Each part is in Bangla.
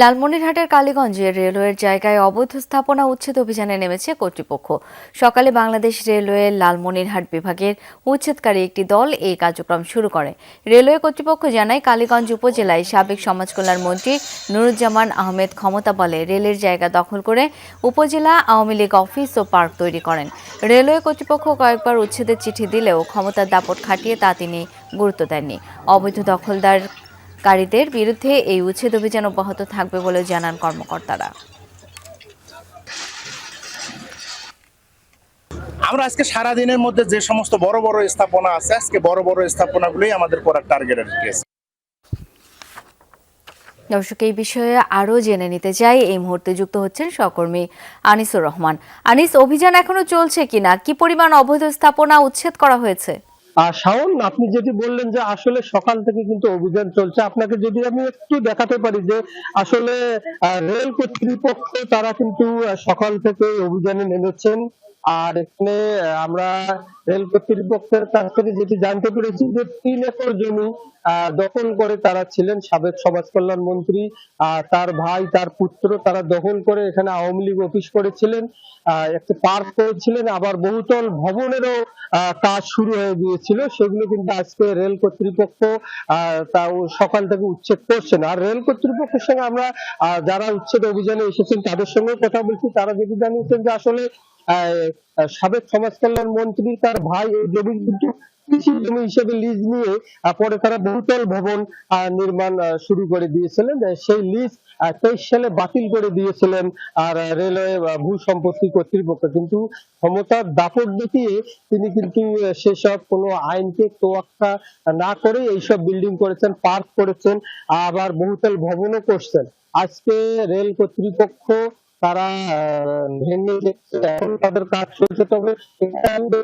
লালমনিরহাটের কালীগঞ্জে রেলওয়ের জায়গায় অবৈধ স্থাপনা উচ্ছেদ অভিযানে নেমেছে কর্তৃপক্ষ। সকালে বাংলাদেশ রেলওয়ে লালমনিরহাট বিভাগের উচ্ছেদকারী একটি দল এই কার্যক্রম শুরু করে। রেলওয়ে কর্তৃপক্ষ জানায়, কালীগঞ্জ উপজেলায় সাবেক সমাজকল্যাণ মন্ত্রী নুরুজ্জামান আহমেদ ক্ষমতা বলে রেলের জায়গা দখল করে উপজেলা আওয়ামী লীগ অফিস ও পার্ক তৈরি করেন। রেলওয়ে কর্তৃপক্ষ কয়েকবার উচ্ছেদের চিঠি দিলেও ক্ষমতার দাপট খাটিয়ে তা তিনি গুরুত্ব দেননি। অবৈধ দখলদার কারীদের বিরুদ্ধে এই উচ্ছেদ অভিযান অব্যাহত থাকবে বলে জানান কর্মকর্তারা। আমরা আজকে সারা দিনের মধ্যে যে সমস্ত বড় বড় স্থাপনা আছে আজকে বড় বড় স্থাপনাগুলোই আমাদের করার টার্গেট আর কি আছে। দর্শক এই বিষয়ে আরও জেনে নিতে চাই। এই মুহূর্তে যুক্ত হচ্ছেন সহকর্মী আনিসুর রহমান। আনিস অভিযান এখনও চলছে কিনা? কি পরিমাণ অবৈধ স্থাপনা উচ্ছেদ করা হয়েছে? আর শাওন, আপনি যেটি বললেন যে আসলে সকাল থেকে কিন্তু অভিযান চলছে, আপনাকে যদি আমি একটু দেখাতে পারি যে আসলে রেল কর্তৃপক্ষ তারা কিন্তু সকাল থেকে অভিযানে নেমেছেন। আর এখানে আমরা রেল কর্তৃপক্ষের কাছ থেকে যেটি জানতে পেরেছি যে তিন একর জমি দখল করে তারা ছিলেন সাবেক সমাজ কল্যাণ মন্ত্রী তার ভাই, তার পুত্র তারা দখল করে এখানে আওয়ামী লীগ অফিস করেছিলেন একটা পার্ক করেছিলেন, আবার বহুতল ভবনেরও কাজ শুরু হয়ে গিয়েছিল। সেগুলো কিন্তু আজকে রেল কর্তৃপক্ষ তাও সকাল থেকে উচ্ছেদ করছেন। আর রেল কর্তৃপক্ষের সঙ্গে আমরা যারা উচ্ছেদ অভিযানে এসেছেন তাদের সঙ্গে কথা বলছি। তারা যেটি জানিয়েছেন যে আসলে সাবেক সমাজ কল্যাণ মন্ত্রী তার ভাই জমি কিন্তু কৃষি জমি হিসেবে লিজ নিয়ে পরে তারা বহুতল ভবন নির্মাণ শুরু করে দিয়েছিলেন। সেই লিজ তেইশ সালে বাতিল করে দিয়েছিলেন, আর রেলওয়ে ভূ সম্পত্তি কর্তৃপক্ষ। কিন্তু ক্ষমতার দাপট দেখিয়ে তিনি কিন্তু সেসব কোনো আইনকে তোয়াক্কা না করে এইসব বিল্ডিং করেছেন, পার্ক করেছেন, আবার বহুতল ভবনও করছেন। আজকে রেল কর্তৃপক্ষ তারা ভেঙে এখন তাদের কাজ চলছে তবে এখানে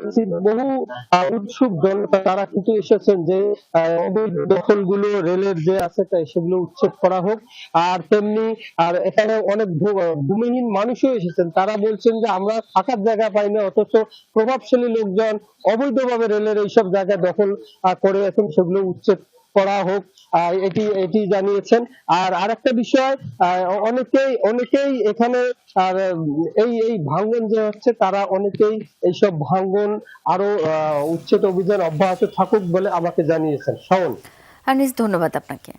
বহু উৎসুক জনতা তারা কিন্তু এসেছেন যে আহ, অবৈধ দখলগুলো রেলের যে আছে তাই সেগুলো উচ্ছেদ করা হোক। আর তেমনি আর এখানে অনেক ভূমিহীন মানুষও এসেছেন। তারা বলছেন যে আমরা থাকার জায়গা পাই না অথচ প্রভাবশালী লোকজন অবৈধভাবে রেলের এইসব জায়গা দখল করে আছেন সেগুলো উচ্ছেদ করা হোক এটি এটি জানিয়েছেন। আর আরেকটা বিষয় অনেকেই অনেকেই এখানে, আর এই এই ভাঙ্গন যে হচ্ছে, তারা অনেকেই এইসব ভাঙ্গন আরও উচ্ছেদ অভিযান অব্যাহত থাকুক বলে আমাকে জানিয়েছেন। শাওন। আনিস, ধন্যবাদ আপনাকে।